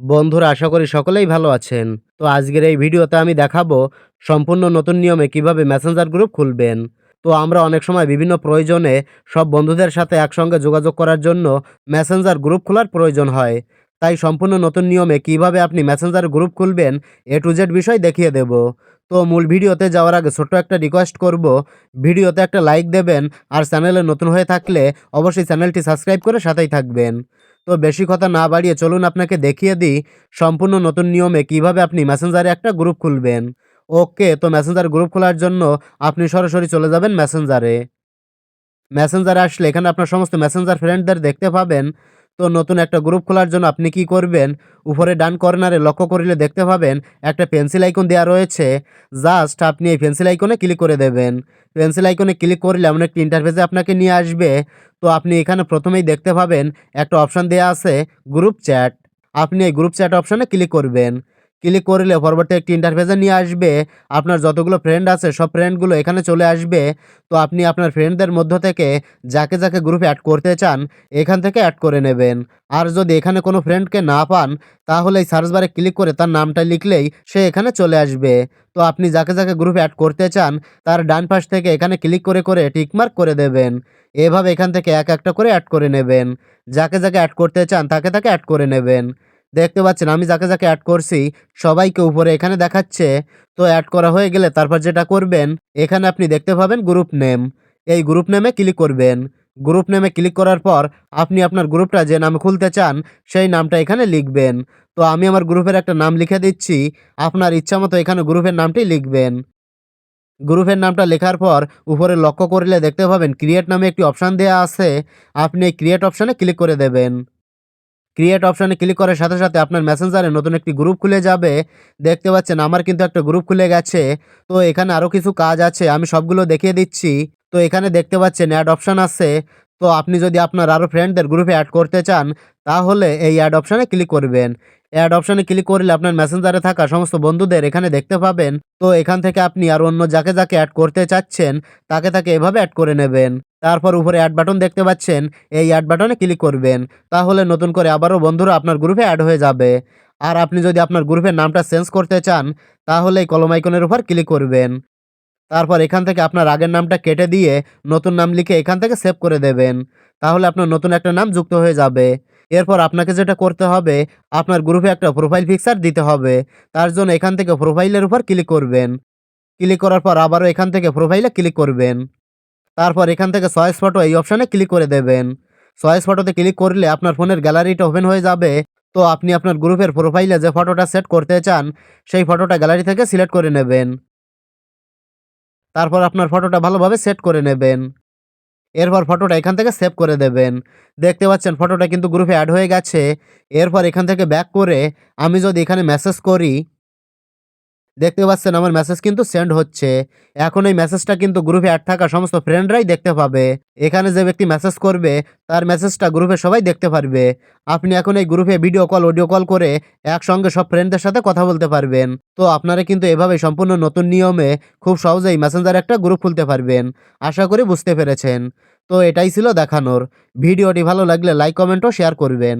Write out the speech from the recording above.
বন্ধুরা, আশা করি সকলেই ভালো আছেন। তো আজকের এই ভিডিওতে আমি দেখাবো সম্পূর্ণ নতুন নিয়মে কীভাবে মেসেঞ্জার গ্রুপ খুলবেন। তো আমরা অনেক সময় বিভিন্ন প্রয়োজনে সব বন্ধুদের সাথে একসঙ্গে যোগাযোগ করার জন্য মেসেঞ্জার গ্রুপ খোলার প্রয়োজন হয়। তাই সম্পূর্ণ নতুন নিয়মে কীভাবে আপনি মেসেঞ্জার গ্রুপ খুলবেন, এ টু জেড বিষয় দেখিয়ে দেব। তো মূল ভিডিওতে যাওয়ার আগে ছোট্ট একটা রিকোয়েস্ট করব। ভিডিওতে একটা লাইক দেবেন আর চ্যানেলে নতুন হয়ে থাকলে অবশ্যই চ্যানেলটি সাবস্ক্রাইব করে সাথেই থাকবেন। তো বেশি কথা না বাড়িয়ে চলুন আপনাকে দেখিয়ে দিই সম্পূর্ণ নতুন নিয়মে কীভাবে আপনি মেসেঞ্জারে একটা গ্রুপ খুলবেন। ওকে, তো মেসেঞ্জার গ্রুপ খোলার জন্য আপনি সরাসরি চলে যাবেন মেসেঞ্জারে মেসেঞ্জারে আসলে এখানে আপনার সমস্ত মেসেঞ্জার ফ্রেন্ডদের দেখতে পাবেন। তো নতুন একটা গ্রুপ খোলার জন্য আপনি কি করবেন? উপরে ডান কর্নারে লক্ষ্য করিলে দেখতে পাবেন একটা পেন্সিল আইকন দেওয়া রয়েছে। জাস্ট আপনি এই পেন্সিল আইকনে ক্লিক করে দেবেন। পেন্সিল আইকনে ক্লিক করলে এমন একটি ইন্টারফেসে আপনাকে নিয়ে আসবে। তো আপনি এখানে প্রথমেই দেখতে পাবেন একটা অপশান দেওয়া আছে গ্রুপ চ্যাট আপনি এই গ্রুপ চ্যাট অপশানে ক্লিক করবেন। ক্লিক করলে পরবর্তী একটি ইন্টারফেসে নিয়ে আসবে। আপনার যতগুলো ফ্রেন্ড আছে, সব ফ্রেন্ডগুলো এখানে চলে আসবে। তো আপনি আপনার ফ্রেন্ডদের মধ্য থেকে যাকে যাকে গ্রুপে অ্যাড করতে চান, এখান থেকে অ্যাড করে নেবেন। আর যদি এখানে কোনো ফ্রেন্ডকে না পান, তাহলে এই সার্চ বারে ক্লিক করে তার নামটা লিখলেই সে এখানে চলে আসবে। তো আপনি যাকে যাকে গ্রুপে অ্যাড করতে চান, তার ডান পাশ থেকে এখানে ক্লিক করে করে টিকমার্ক করে দেবেন। এভাবে এখান থেকে এক একটা করে অ্যাড করে নেবেন। যাকে যাকে অ্যাড করতে চান, তাকে তাকে অ্যাড করে নেবেন। দেখতে পাচ্ছেন, আমি যাকে যাকে অ্যাড করছি, সবাইকে উপরে এখানে দেখাচ্ছে। তো অ্যাড করা হয়ে গেলে তারপর যেটা করবেন, এখানে আপনি দেখতে পাবেন গ্রুপ নেম এই গ্রুপ নেমে ক্লিক করবেন। গ্রুপ নেমে ক্লিক করার পর, আপনি আপনার গ্রুপটা যে নাম খুলতে চান, সেই নামটা এখানে লিখবেন। তো আমি আমার গ্রুপের একটা নাম লিখে দিচ্ছি। আপনার ইচ্ছা মতো এখানে গ্রুপের নামটি লিখবেন। গ্রুপের নামটা লেখার পর, উপরে লক্ষ্য করলে দেখতে পাবেন ক্রিয়েট নামে একটি অপশান দেওয়া আছে। আপনি এই ক্রিয়েট অপশানে ক্লিক করে দেবেন। ক্রিয়েট অপশানে ক্লিক করার সাথে সাথে আপনার মেসেঞ্জারে নতুন একটি গ্রুপ খুলে যাবে। দেখতে পাচ্ছেন আমার কিন্তু একটা গ্রুপ খুলে গেছে। তো এখানে আরও কিছু কাজ আছে, আমি সবগুলো দেখিয়ে দিচ্ছি। তো এখানে দেখতে পাচ্ছেন অ্যাড অপশান আছে। তো আপনি যদি আপনার আরও ফ্রেন্ডদের গ্রুপে অ্যাড করতে চান, তাহলে এই অ্যাড অপশানে ক্লিক করবেন। অ্যাড অপশানে ক্লিক করলে আপনার মেসেঞ্জারে থাকা সমস্ত বন্ধুদের এখানে দেখতে পাবেন। তো এখান থেকে আপনি আর অন্য যাকে যাকে অ্যাড করতে চাচ্ছেন, তাকে তাকে এভাবে অ্যাড করে নেবেন। তারপর উপরে অ্যাড বাটন দেখতে পাচ্ছেন, এই অ্যাড বাটনে ক্লিক করবেন। তাহলে নতুন করে আবারও বন্ধুরা আপনার গ্রুপে অ্যাড হয়ে যাবে। আর আপনি যদি আপনার গ্রুপের নামটা চেঞ্জ করতে চান, তাহলে এই কলম আইকনের উপর ক্লিক করবেন। তারপর এখান থেকে আপনার আগের নামটা কেটে দিয়ে নতুন নাম লিখে এখান থেকে সেভ করে দেবেন। তাহলে আপনার নতুন একটা নাম যুক্ত হয়ে যাবে। এরপর আপনাকে যেটা করতে হবে, আপনার গ্রুপে একটা প্রোফাইল পিকচার দিতে হবে। তার জন্য এখান থেকে প্রোফাইলের উপর ক্লিক করবেন। ক্লিক করার পর আবারও এখান থেকে প্রোফাইলে ক্লিক করবেন। তারপর এখান থেকে সয়েস ফটো এই অপশানে ক্লিক করে দেবেন। সয়েস ফটোতে ক্লিক করলে আপনার ফোনের গ্যালারিটা ওপেন হয়ে যাবে। তো আপনি আপনার গ্রুপের প্রোফাইলে যে ফটোটা সেট করতে চান, সেই ফটোটা গ্যালারি থেকে সিলেক্ট করে নেবেন। তারপর আপনার ফটোটা ভালোভাবে সেট করে নেবেন। এরপর ফটোটা এখান থেকে সেভ করে দেবেন। দেখতে পাচ্ছেন ফটোটা কিন্তু গ্রুপে অ্যাড হয়ে গেছে। এরপর এখান থেকে ব্যাক করে আমি যদি এখানে মেসেজ করি দেখতে পাচ্ছেন আমার মেসেজ কিন্তু সেন্ড হচ্ছে। এখন এই মেসেজটা কিন্তু গ্রুপে অ্যাড থাকা সমস্ত ফ্রেন্ডরাই দেখতে পাবে। এখানে যে ব্যক্তি মেসেজ করবে, তার মেসেজটা গ্রুপে সবাই দেখতে পারবে। আপনি এখন এই গ্রুপে ভিডিও কল অডিও কল করে একসঙ্গে সব ফ্রেন্ডদের সাথে কথা বলতে পারবেন। তো আপনারা কিন্তু এভাবে সম্পূর্ণ নতুন নিয়মে খুব সহজেই মেসেঞ্জার একটা গ্রুপ খুলতে পারবেন। আশা করি বুঝতে পেরেছেন। তো এটাই ছিল দেখানোর। ভিডিওটি ভালো লাগলে লাইক কমেন্ট ও শেয়ার করবেন।